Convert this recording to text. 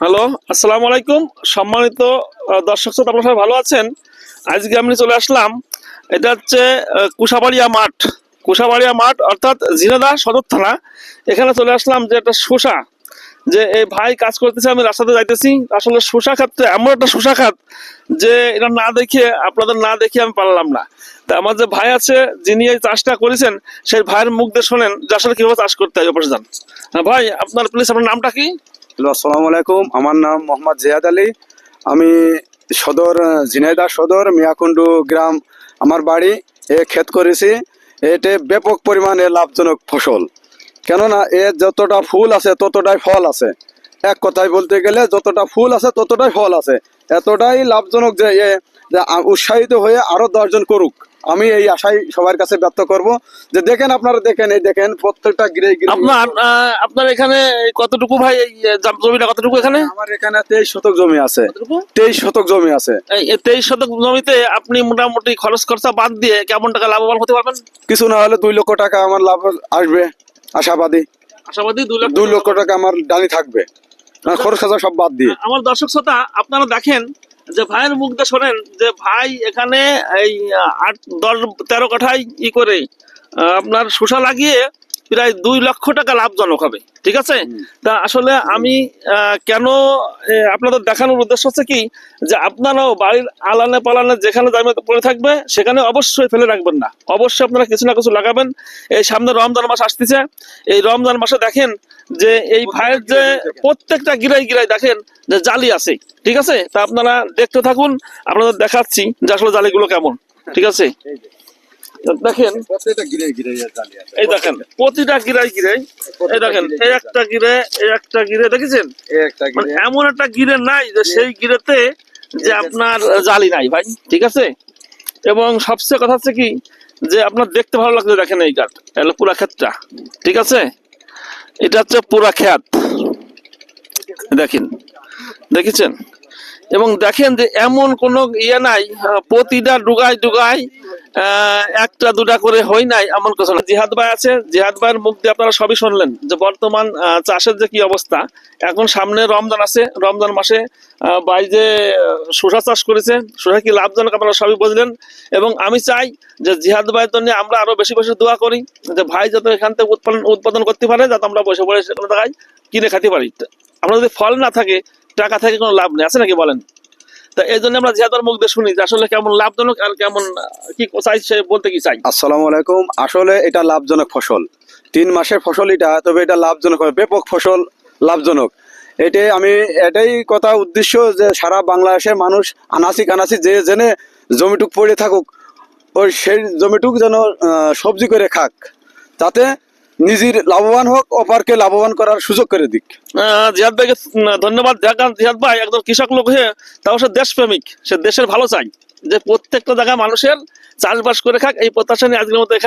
Hello আসসালামু আলাইকুম। সম্মানিত দর্শক শ্রোতা আপনারা ভালো আছেন? আজকে আমি চলে আসলাম। এটা হচ্ছে কুশাবাড়িয়া মাঠ। কুশাবাড়িয়া মাঠ অর্থাৎ জিনাদা সদর থানা। এখানে চলে আসলাম যে একটা শোষা যে এই ভাই কাজ করতেছে আমি রাস্তাতে যাইতেছি। আসলে শোষা খাতটা এমন একটা শোষা খাত যে এটা না দেখে আপনাদের না দেখে আমি পারলাম না। তা আমার যে ভাই আছে যিনি এই চাষটা করেছেন সেই ভাইয়ের মুখ দিয়ে শোনেন যে আসলে কীভাবে চাষ করতে হয় অপারে যান হ্যাঁ, ভাই আপনার প্লিজ আপনার নামটা কি? হ্যালো আসসালামু আলাইকুম। আমার নাম মোহাম্মদ জিয়াদ আলী। আমি সদর আহ, ঝিনাইদহ সদর মিয়াকুণ্ডু গ্রাম আমার বাড়ি। এ ক্ষেত করেছি। এতে ব্যাপক পরিমাণে লাভজনক ফসল। কেননা এ যতটা ফুল আছে ততটাই ফল আছে। এক কথায় বলতে গেলে যতটা ফুল আছে ততটাই ফল আছে। এতটাই লাভজনক যে এ উৎসাহিত হয়ে আরও দশজন করুক। আমি এই আশাই সবার কাছে ব্যক্ত করব যে দেখেন আপনারা দেখেন এই দেখেন প্রত্যেকটা গিরে গিরে আপনার আপনার এখানে কতটুকু ভাই জমিটা কতটুকু এখানে? আমার এখানে তেইশ শতক জমি আছে। তেইশ শতক জমি আছে। তেইশ শতক জমিতে আপনি মোটামুটি খরচ খরচা বাদ দিয়ে কেমন টাকা লাভবান হতে পারবেন? কিছু না হলে দুই লক্ষ টাকা আমার লাভ আসবে আশাবাদী। আশাবাদী দুই লক্ষ দুই লক্ষ টাকা আমার ডানি থাকবে। খরচ খরচা সব বাদ দিয়ে। আমার দর্শক শ্রোতা আপনারা দেখেন যে ভাইয়ের মুখটা শোনেন, যে ভাই এখানে এই আট, দশ, তেরো কাঠায় ই করে আপনার শোষা লাগিয়ে প্রায় দুই লক্ষ টাকা লাভজনক হবে। ঠিক আছে? তা আসলে আমি কেন আপনাদের দেখানোর উদ্দেশ্য হচ্ছে কি যে আপনারাও বাড়ির আলানে পালানে যেখানে জমি পড়ে থাকবে সেখানে অবশ্যই ফেলে রাখবেন না। অবশ্যই আপনারা কিছু না কিছু লাগাবেন। এই সামনে রমজান মাস আসতেছে। এই রমজান মাসে দেখেন যে এই ভাইয়ের যে প্রত্যেকটা গিরাই গিরাই দেখেন যে জালি আছে। ঠিক আছে? তা আপনারা দেখতে থাকুন আপনাদের দেখাচ্ছি যে আসলে জালিগুলো কেমন। ঠিক আছে? দেখেন। এই দেখেন প্রতিটা গিরাই গিরাই। এই দেখেন এই একটা গিরে এই একটা গিরে দেখেছেন? মানে এমন একটা গিরে নাই যে সেই গিরেতে যে আপনার জালি নাই ভাই। ঠিক আছে? এবং সবচেয়ে কথা হচ্ছে কি যে আপনার দেখতে ভালো লাগছে দেখেন এই কাঠ এগুলো পুরা ক্ষেতটা। ঠিক আছে? এটা হচ্ছে পুরা ক্ষেত। দেখেন। দেখেছেন? এবং দেখেন যে এমন কোনো ইয়ে নাই প্রতিটা ডুগাই ডুগাই একটা দুটা করে হয় নাই, এমন কিছু না। জিহাদ ভাই আছে, জিহাদ ভাইয়ের মুখ দিয়ে আপনারা সবই শুনলেন যে বর্তমান চাষের যে কি অবস্থা। এখন সামনে রমজান আছে, রমজান মাসে ভাই যে, শসা চাষ করেছে, শসা কি লাভজনক আপনারা সবই বুঝলেন। এবং আমি চাই যে জিহাদ ভাইয়ের জন্য আমরা আরও বেশি বেশি দোয়া করি, যে ভাই যাতে এখান থেকে উৎপাদন উৎপাদন করতে পারে, যাতে আমরা বসে বসে সেখানে কিনে খেতে পারি। আমরা যদি ফল না থাকে টাকা থেকে কোনো লাভ নেই, আছে নাকি বলেন? তা এই জন্য আমরা জিহাদার মুখ দিয়ে শুনি আসলে কেমন লাভজনক আর কেমন কি চাই সে বলতে কি চাই? আসসালামু আলাইকুম। আসলে এটা লাভজনক ফসল। তিন মাসের ফসল এটা, তবে এটা লাভজনক হবে ব্যাপক ফসল লাভজনক। এটাই আমি এটাই কথা উদ্দেশ্য যে সারা বাংলাদেশের মানুষ আনাসি কানাসি যে জেনে জমিটুক পড়ে থাকুক, ওই সেই জমিটুক যেন সবজি করে খাক। তাতে নিজের লাভবান হোক, অপারকে লাভবান করার সুযোগ করে দিক। জিয়াদ ভাইকে ধন্যবাদ। দেখান জিয়াদ ভাই একজন কৃষক লোক হয়ে, তাও সে দেশপ্রেমিক। সে দেশের ভালো চাই। যে প্রত্যেকটা জায়গায় মানুষের চাষবাস করে খাক, এই প্রত্যাশা নিয়ে আজকের মতো এখানে